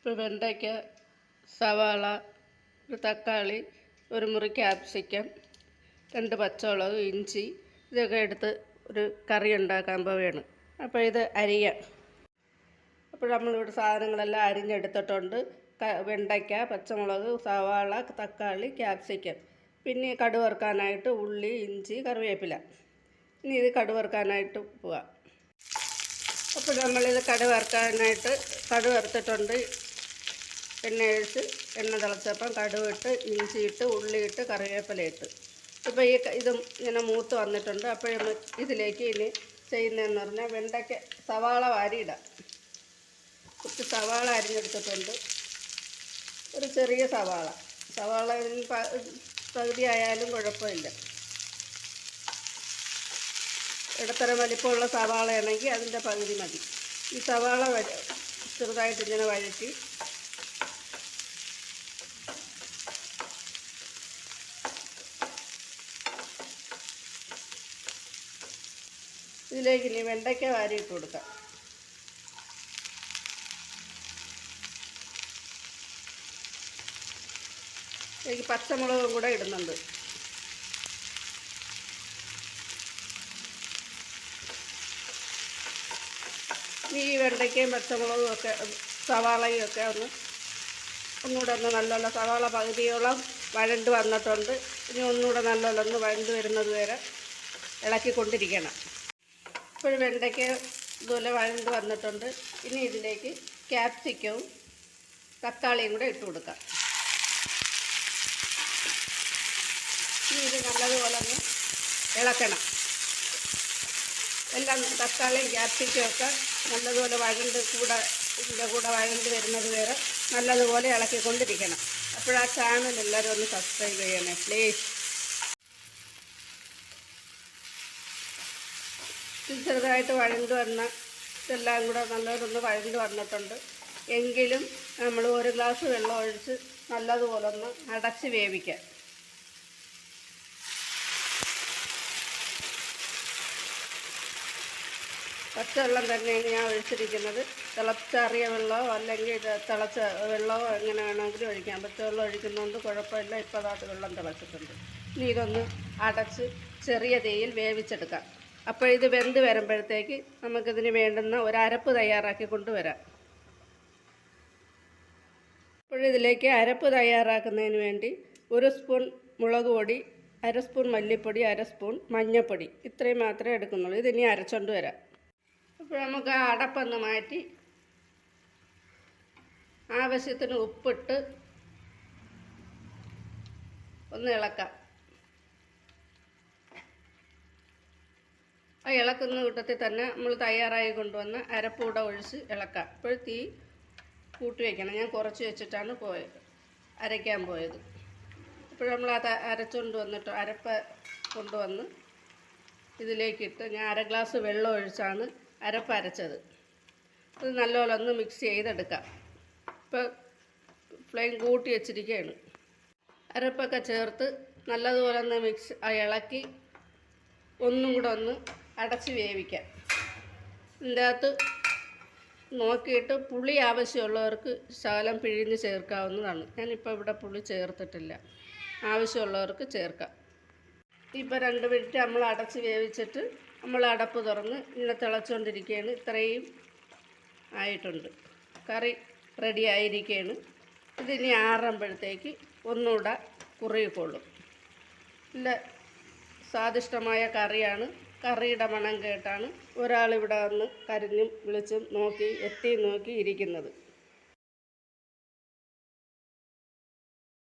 ഇപ്പോൾ വെണ്ടയ്ക്ക സവാള ഒരു തക്കാളി ഒരു മുറി ക്യാപ്സിക്കം രണ്ട് പച്ചമുളക് ഇഞ്ചി ഇതൊക്കെ എടുത്ത് ഒരു കറി ഉണ്ടാക്കാൻ പോവുകയാണ് അപ്പോൾ ഇത് അരിയാം. അപ്പോൾ നമ്മളിവിടെ സാധനങ്ങളെല്ലാം അരിഞ്ഞെടുത്തിട്ടുണ്ട്. വെണ്ടയ്ക്ക പച്ചമുളക് സവാള തക്കാളി ക്യാപ്സിക്കം. പിന്നെ കടുവറുക്കാനായിട്ട് ഉള്ളി ഇഞ്ചി കറിവേപ്പില. ഇനി ഇത് കടുവറുക്കാനായിട്ട് പോവാം. അപ്പോൾ നമ്മളിത് കടുവറുക്കാനായിട്ട് കടുവറുത്തിട്ടുണ്ട്. എണ്ണ ഒഴിച്ച് എണ്ണ തിളച്ചപ്പം കടുക് ഇഞ്ചിയിട്ട് ഇഞ്ചി ഇട്ട് ഉള്ളി ഇട്ട് കറിവേപ്പില ഇട്ട് ഇപ്പോൾ ഈ ഇതും ഇങ്ങനെ മൂത്ത് വന്നിട്ടുണ്ട്. നമ്മൾ ഇതിലേക്ക് ഇനി ചെയ്യുന്നതെന്ന് പറഞ്ഞാൽ വെണ്ടയ്ക്ക സവാള വാരിയിടാം. കുറച്ച് സവാള അരിഞ്ഞെടുത്തിട്ടുണ്ട്. ഒരു ചെറിയ സവാള. സവാള പകുതി ആയാലും കുഴപ്പമില്ല. ഇടത്തരം വലിപ്പമുള്ള സവാളയാണെങ്കിൽ അതിന്റെ പകുതി മതി. ഈ സവാള ചെറുതായിട്ട് ഇങ്ങനെ വഴറ്റി ഇതിലേക്ക് ഇനി വെണ്ടയ്ക്ക വാരിയിട്ട് കൊടുക്കാം. ഇതിലേക്ക് പച്ചമുളകും കൂടെ ഇടുന്നുണ്ട്. ഈ വെണ്ടയ്ക്കയും പച്ചമുളകും ഒക്കെ സവാളയും ഒക്കെ ഒന്ന് ഒന്നുകൂടെ ഒന്ന് നല്ലോണം സവാള പകുതിയോളം വഴണ്ട് വന്നിട്ടുണ്ട്. ഇനി ഒന്നുകൂടെ നല്ലോണം ഒന്ന് വഴണ്ട് വരുന്നത് വരെ ഇളക്കിക്കൊണ്ടിരിക്കണം. ഇപ്പോൾ വെണ്ടയ്ക്ക ഇതുപോലെ വഴണ്ട് വന്നിട്ടുണ്ട്. ഇനി ഇതിലേക്ക് ക്യാപ്സിക്കവും തക്കാളിയും കൂടെ ഇട്ട് കൊടുക്കാം. ഇനി ഇത് നല്ലതുപോലെ ഒന്ന് ഇളക്കണം. എല്ലാം തക്കാളിയും ക്യാപ്സിക്കും ഒക്കെ നല്ലതുപോലെ വഴണ്ട് കൂടെ ഇതിന്റെ കൂടെ വഴണ്ട് വരുന്നത് വരെ നല്ലതുപോലെ ഇളക്കിക്കൊണ്ടിരിക്കണം. അപ്പോൾ ആ ചാനൽ എല്ലാവരും ഒന്ന് സബ്സ്ക്രൈബ് ചെയ്യണേ പ്ലീസ് ചെറുതായിട്ട് വഴണ്ട് വന്ന ഇതെല്ലാം കൂടെ നല്ലതൊന്ന് വഴണ്ട് വന്നിട്ടുണ്ട്. എങ്കിലും നമ്മൾ ഒരു ഗ്ലാസ് വെള്ളം ഒഴിച്ച് നല്ലതുപോലെ ഒന്ന് അടച്ച് വേവിക്കാം. പച്ചവെള്ളം തന്നെയാണ് ഞാൻ ഒഴിച്ചിരിക്കുന്നത്. തിളച്ചറിയ വെള്ളമോ അല്ലെങ്കിൽ തിളച്ച വെള്ളമോ എങ്ങനെ വേണമെങ്കിലും ഒഴിക്കാം. പച്ചവെള്ളം ഒഴിക്കുന്നതുകൊണ്ട് കുഴപ്പമില്ല. ഇപ്പോൾ അതാത് വെള്ളം തിളച്ചിട്ടുണ്ട്. ഇനി ഇതൊന്ന് അടച്ച് ചെറിയ തീയിൽ വേവിച്ചെടുക്കാം. അപ്പോൾ ഇത് വെന്ത് വരുമ്പോഴത്തേക്ക് നമുക്കിതിന് വേണ്ടുന്ന ഒരു അരപ്പ് തയ്യാറാക്കി കൊണ്ടുവരാം. അപ്പോഴിതിലേക്ക് അരപ്പ് തയ്യാറാക്കുന്നതിന് വേണ്ടി ഒരു സ്പൂൺ മുളക് പൊടി അര സ്പൂൺ മല്ലിപ്പൊടി അര സ്പൂൺ മഞ്ഞൾപ്പൊടി. ഇത്രയും മാത്രമേ എടുക്കുന്നുള്ളൂ. ഇതിനി അരച്ചോണ്ട് വരാം. അപ്പോൾ നമുക്ക് ആ അടപ്പൊന്ന് മാറ്റി ആവശ്യത്തിന് ഉപ്പിട്ട് ഒന്ന് ഇളക്കാം. ആ ഇളക്കുന്ന കൂട്ടത്തിൽ തന്നെ നമ്മൾ തയ്യാറായി കൊണ്ടുവന്ന് അരപ്പൂടെ ഒഴിച്ച് ഇളക്കാം. ഇപ്പോൾ തീ കൂട്ടി വയ്ക്കണം ഞാൻ കുറച്ച് വെച്ചിട്ടാണ് പോയത്. അരയ്ക്കാൻ പോയത്. ഇപ്പോൾ നമ്മൾ അത് അരച്ചുകൊണ്ട് വന്നിട്ട് അരപ്പ കൊണ്ടുവന്ന് ഇതിലേക്കിട്ട് ഞാൻ അര ഗ്ലാസ് വെള്ളം ഒഴിച്ചാണ് അരപ്പ് അരച്ചത്. അത് നല്ലപോലെ ഒന്ന് മിക്സ് ചെയ്തെടുക്കാം. ഇപ്പോൾ ഫ്ലെയിം കൂട്ടി വെച്ചിരിക്കുകയാണ്. അരപ്പൊക്കെ ചേർത്ത് നല്ലതുപോലെ ഒന്ന് മിക്സ് ഇളക്കി ഒന്നും കൂടെ ഒന്ന് അടച്ച് വേവിക്കാം. ഇതിന്റെ അകത്ത് നോക്കിയിട്ട് പുളി ആവശ്യമുള്ളവർക്ക് ശകലം പിഴിഞ്ഞ് ചേർക്കാവുന്നതാണ്. ഞാനിപ്പോൾ ഇവിടെ പുളി ചേർത്തിട്ടില്ല. ആവശ്യമുള്ളവർക്ക് ചേർക്കാം. ഇപ്പോൾ രണ്ട് മിനിറ്റ് നമ്മൾ അടച്ച് വേവിച്ചിട്ട് നമ്മൾ അടപ്പ് തുറന്ന് ഇങ്ങനെ തിളച്ചുകൊണ്ടിരിക്കുകയാണ് ഇത്രയും ആയിട്ടുണ്ട്. കറി റെഡി ആയിരിക്കുകയാണ് ഇതിനി ആറുമ്പോഴത്തേക്ക് ഒന്നുകൂടെ കുറുകിക്കൊള്ളും. നല്ല സ്വാദിഷ്ടമായ കറിയാണ്. കറിയുടെ മണം കേട്ടാണ് ഒരാളിവിടെ വന്ന് കരഞ്ഞും വിളിച്ചും നോക്കി എത്തി നോക്കി ഇരിക്കുന്നത്.